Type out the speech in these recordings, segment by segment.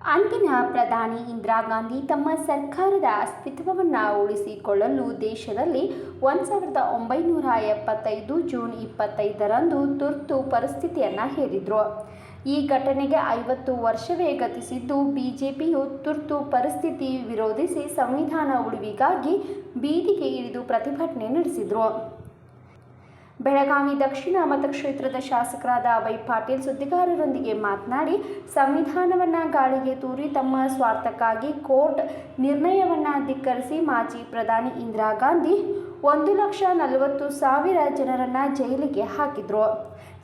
ಅಂದಿನ ಪ್ರಧಾನಿ ಇಂದಿರಾ ಗಾಂಧಿ ತಮ್ಮ ಸರ್ಕಾರದ ಅಸ್ತಿತ್ವವನ್ನು ಉಳಿಸಿಕೊಳ್ಳಲು ದೇಶದಲ್ಲಿ ಒಂದು ಸಾವಿರದ ಒಂಬೈನೂರ ಎಪ್ಪತ್ತೈದು ಜೂನ್ ಇಪ್ಪತ್ತೈದರಂದು ತುರ್ತು ಪರಿಸ್ಥಿತಿಯನ್ನು ಹೇರಿದರು. ಈ ಘಟನೆಗೆ ಐವತ್ತು ವರ್ಷವೇ ಗತಿಸಿದ್ದು, ಬಿಜೆಪಿಯು ತುರ್ತು ಪರಿಸ್ಥಿತಿ ವಿರೋಧಿಸಿ ಸಂವಿಧಾನ ಉಳಿವಿಗಾಗಿ ಬೀದಿಗೆ ಇಳಿದು ಪ್ರತಿಭಟನೆ ನಡೆಸಿದರು. ಬೆಳಗಾವಿ ದಕ್ಷಿಣ ಮತಕ್ಷೇತ್ರದ ಶಾಸಕರಾದ ಅಭಯ್ ಪಾಟೀಲ್ ಸುದ್ದಿಗಾರರೊಂದಿಗೆ ಮಾತನಾಡಿ, ಸಂವಿಧಾನವನ್ನು ಗಾಳಿಗೆ ತೂರಿ ತಮ್ಮ ಸ್ವಾರ್ಥಕ್ಕಾಗಿ ಕೋರ್ಟ್ ನಿರ್ಣಯವನ್ನು ಧಿಕ್ಕರಿಸಿ ಮಾಜಿ ಪ್ರಧಾನಿ ಇಂದಿರಾ ಗಾಂಧಿ ಒಂದು ಲಕ್ಷ ನಲವತ್ತು ಸಾವಿರ ಜನರನ್ನು ಜೈಲಿಗೆ ಹಾಕಿದ್ರು.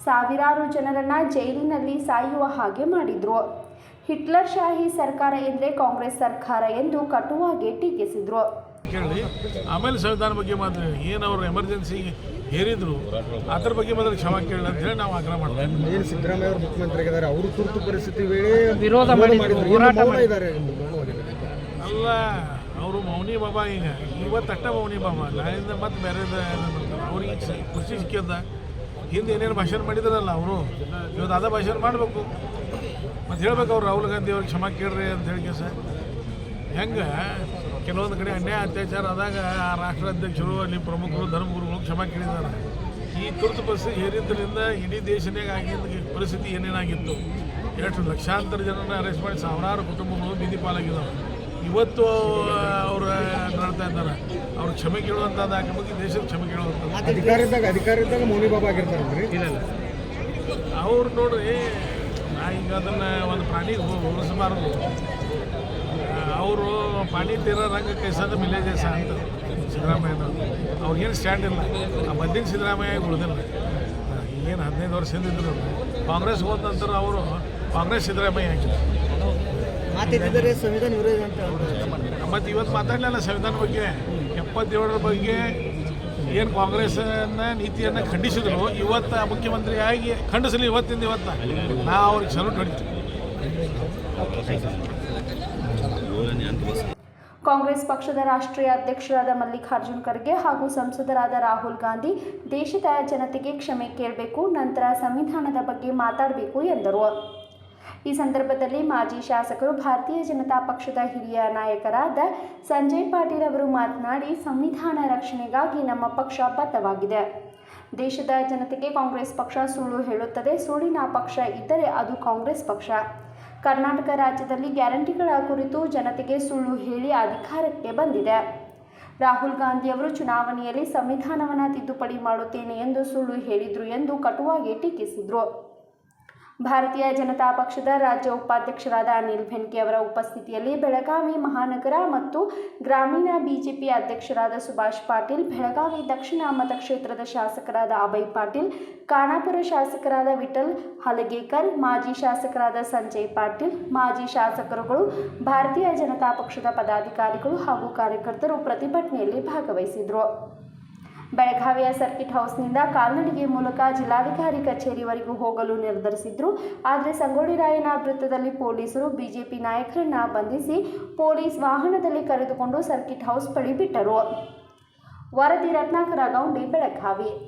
ಸಾವಿರಾರು ಜನರನ್ನು ಜೈಲಿನಲ್ಲಿ ಸಾಯುವ ಹಾಗೆ ಮಾಡಿದ್ರು. ಹಿಟ್ಲರ್ ಶಾಹಿ ಸರ್ಕಾರ ಎಂದರೆ ಕಾಂಗ್ರೆಸ್ ಸರ್ಕಾರ ಎಂದು ಕಟುವಾಗಿ ಟೀಕಿಸಿದ್ರು. ಆಮೇಲೆ ಸಂವಿಧಾನ ಬಗ್ಗೆ ಮಾತಾಡಿ, ಏನು ಅವರು ಎಮರ್ಜೆನ್ಸಿ ಹೇರಿದ್ರು ಅದ್ರ ಬಗ್ಗೆ ಮಾತ್ರ ಕ್ಷಮಾ ಕೇಳಲ್ಲ ಅಂತ ಹೇಳಿ ನಾವು ಆಗ್ರಹ ಮಾಡ್ತೀವಿ. ಏನು ಸಿದ್ದರಾಮಯ್ಯ ಅವರು ಮುಖ್ಯಮಂತ್ರಿ ಆಗಿದ್ದಾರೆ ಅವರು ತುರ್ತು ಪರಿಸ್ಥಿತಿ ವೇಳೆ ವಿರೋಧ ಮೌನವಾಗಿದ್ದಾರೆ. ಅಲ್ಲ ಅವರು ಮೌನಿ ಬಾಬಾ ಈಗ. ಇವತ್ತು ಅಷ್ಟ ಮೌನಿ ಬಾಬಾ. ನಾಳಿಂದ ಮತ್ತೆ ಬೇರೆ ಅವ್ರಿಗೆ ಖುಷಿ ಸಿಕ್ಕಿದ್ದ. ಹಿಂದೆ ಏನೇನು ಭಾಷಣ ಮಾಡಿದಾರಲ್ಲ ಅವರು. ಇವತ್ತು ಅದ ಭಾಷಣ ಮಾಡಬೇಕು. ಮತ್ತು ಹೇಳ್ಬೇಕು ಅವ್ರು ರಾಹುಲ್ ಗಾಂಧಿ ಅವ್ರಿಗೆ ಕ್ಷಮಾ ಕೇಳ್ರಿ ಅಂತ ಹೇಳಿ ಕೆಲಸ ಹೆಂಗೆ? ಕೆಲವೊಂದು ಕಡೆ ಅನ್ಯಾಯ ಅತ್ಯಾಚಾರ ಆದಾಗ ಆ ರಾಷ್ಟ್ರಾಧ್ಯಕ್ಷರು ಅಲ್ಲಿ ಪ್ರಮುಖರು ಧರ್ಮಗುರುಗಳು ಕ್ಷಮ ಕೇಳಿದ್ದಾರೆ. ಈ ತುರ್ತು ಪರಿಸ್ಥಿತಿ ಏರಿದ್ದರಿಂದ ಇಡೀ ದೇಶನೇ ಆಗಿದ್ದ ಪರಿಸ್ಥಿತಿ ಏನೇನಾಗಿತ್ತು? ಎಷ್ಟು ಲಕ್ಷಾಂತರ ಜನರನ್ನ ಅರೆಸ್ಟ್ ಮಾಡಿ ಸಾವಿರಾರು ಕುಟುಂಬಗಳು ಬೀದಿ ಪಾಲಾಗಿದ್ದಾವೆ. ಇವತ್ತು ಅವರು ನಡ್ತಾ ಇದ್ದಾರೆ. ಅವ್ರು ಕ್ಷಮೆ ಕೇಳುವಂಥದ್ದು ಆಕೆ ಬಗ್ಗೆ ದೇಶದ ಕ್ಷಮೆ ಕೇಳುವಂಥದ್ದು. ಅಧಿಕಾರ ಇದ್ದಾಗ ಅಧಿಕಾರ ಇದ್ದಾಗ ಮೌನಿ ಬಾಬಾ ಆಗಿರ್ತಾರಲ್ರಿ ಅವ್ರು ನೋಡ್ರಿ ನಾ ಈಗ ಅದನ್ನು ಒಂದು ಪ್ರಾಣಿಗೆ ಹೋಲಿಸಬಾರ್ದು ಅವರು ಪಾಂಡಿತ್ಯರ ತೀರ ರಂಗ ಕೈಸದ ಮಿಲೇಜಸ್ ಅಂತ ಸಿದ್ದರಾಮಯ್ಯನವರು. ಅವ್ರಿಗೇನು ಸ್ಟ್ಯಾಂಡ್ ಇಲ್ಲ. ಆ ಮದ್ದಿನ ಸಿದ್ದರಾಮಯ್ಯ ಉಳಿದಿಲ್ಲ. ಈಗೇನು ಹದಿನೈದು ವರ್ಷ ಹಿಂದಿದ್ರು ಕಾಂಗ್ರೆಸ್ ಹೋದ ನಂತರ ಅವರು ಕಾಂಗ್ರೆಸ್ ಸಿದ್ದರಾಮಯ್ಯ ಹಾಕಿದ್ರು ಸಂವಿಧಾನ ವಿರೋಧಿ ಅಂತ ಮತ್ತು ಇವತ್ತು ಮಾತಾಡಲಿಲ್ಲ ಸಂವಿಧಾನ ಬಗ್ಗೆ. ಎಪ್ಪತ್ತೇಳರ ಬಗ್ಗೆ ಏನು ಕಾಂಗ್ರೆಸ್ನ ನೀತಿಯನ್ನು ಖಂಡಿಸಿದ್ರು. ಇವತ್ತು ಮುಖ್ಯಮಂತ್ರಿಯಾಗಿ ಖಂಡಿಸಲಿ ಇವತ್ತಿಂದ ಇವತ್ತು. ನಾ ಅವ್ರಿಗೆ ಸಲ್ಯೂಟ್ ಹೊಡಿತೀವಿ ಕಾಂಗ್ರೆಸ್ ಪಕ್ಷದ ರಾಷ್ಟ್ರೀಯ ಅಧ್ಯಕ್ಷರಾದ ಮಲ್ಲಿಕಾರ್ಜುನ್ ಖರ್ಗೆ ಹಾಗೂ ಸಂಸದರಾದ ರಾಹುಲ್ ಗಾಂಧಿ ದೇಶದ ಜನತೆಗೆ ಕ್ಷಮೆ ಕೇಳಬೇಕು, ನಂತರ ಸಂವಿಧಾನದ ಬಗ್ಗೆ ಮಾತಾಡಬೇಕು ಎಂದರು. ಈ ಸಂದರ್ಭದಲ್ಲಿ ಮಾಜಿ ಶಾಸಕರು ಭಾರತೀಯ ಜನತಾ ಪಕ್ಷದ ಹಿರಿಯ ನಾಯಕರಾದ ಸಂಜಯ್ ಪಾಟೀಲ್ ಅವರು ಮಾತನಾಡಿ, ಸಂವಿಧಾನ ರಕ್ಷಣೆಗಾಗಿ ನಮ್ಮ ಪಕ್ಷ ಬದ್ಧವಾಗಿದೆ. ದೇಶದ ಜನತೆಗೆ ಕಾಂಗ್ರೆಸ್ ಪಕ್ಷ ಸುಳ್ಳು ಹೇಳುತ್ತದೆ ಸುಳ್ಳಿನ ಪಕ್ಷ ಇದ್ದರೆ ಅದು ಕಾಂಗ್ರೆಸ್ ಪಕ್ಷ. ಕರ್ನಾಟಕ ರಾಜ್ಯದಲ್ಲಿ ಗ್ಯಾರಂಟಿಗಳ ಕುರಿತು ಜನತೆಗೆ ಸುಳ್ಳು ಹೇಳಿ ಅಧಿಕಾರಕ್ಕೆ ಬಂದಿದೆ. ರಾಹುಲ್ ಗಾಂಧಿಯವರು ಚುನಾವಣೆಯಲ್ಲಿ ಸಂವಿಧಾನವನ್ನು ತಿದ್ದುಪಡಿ ಮಾಡುತ್ತೇನೆ ಎಂದು ಸುಳ್ಳು ಹೇಳಿದರು ಎಂದು ಕಟುವಾಗಿ ಟೀಕಿಸಿದರು. ಭಾರತೀಯ ಜನತಾ ಪಕ್ಷದ ರಾಜ್ಯ ಉಪಾಧ್ಯಕ್ಷರಾದ ಅನಿಲ್ ಬೆನ್ಕೆ ಅವರ ಉಪಸ್ಥಿತಿಯಲ್ಲಿ ಬೆಳಗಾವಿ ಮಹಾನಗರ ಮತ್ತು ಗ್ರಾಮೀಣ ಬಿಜೆಪಿ ಅಧ್ಯಕ್ಷರಾದ ಸುಭಾಷ್ ಪಾಟೀಲ್, ಬೆಳಗಾವಿ ದಕ್ಷಿಣ ಮತಕ್ಷೇತ್ರದ ಶಾಸಕರಾದ ಅಭಯ್ ಪಾಟೀಲ್, ಖಾನಾಪುರ ಶಾಸಕರಾದ ವಿಠಲ್ ಹಲಗೇಕರ್, ಮಾಜಿ ಶಾಸಕರಾದ ಸಂಜಯ್ ಪಾಟೀಲ್, ಮಾಜಿ ಶಾಸಕರುಗಳು, ಭಾರತೀಯ ಜನತಾ ಪಕ್ಷದ ಪದಾಧಿಕಾರಿಗಳು ಹಾಗೂ ಕಾರ್ಯಕರ್ತರು ಪ್ರತಿಭಟನೆಯಲ್ಲಿ ಭಾಗವಹಿಸಿದರು. ಬೆಳಗಾವಿಯ ಸರ್ಕಿಟ್ ಹೌಸ್ನಿಂದ ಕಾಲ್ನಡಿಗೆ ಮೂಲಕ ಜಿಲ್ಲಾಧಿಕಾರಿ ಕಚೇರಿವರೆಗೂ ಹೋಗಲು ನಿರ್ಧರಿಸಿದ್ರು. ಆದರೆ ಸಂಗೊಳ್ಳಿ ರಾಯನ ವೃತ್ತದಲ್ಲಿ ಪೊಲೀಸರು ಬಿಜೆಪಿ ನಾಯಕರನ್ನ ಬಂಧಿಸಿ ಪೊಲೀಸ್ ವಾಹನದಲ್ಲಿ ಕರೆದುಕೊಂಡು ಸರ್ಕಿಟ್ ಹೌಸ್ ಬಳಿ ಬಿಟ್ಟರು. ವರದಿ ರತ್ನಾಕರ ಗೌಂಡಿ, ಬೆಳಗಾವಿ.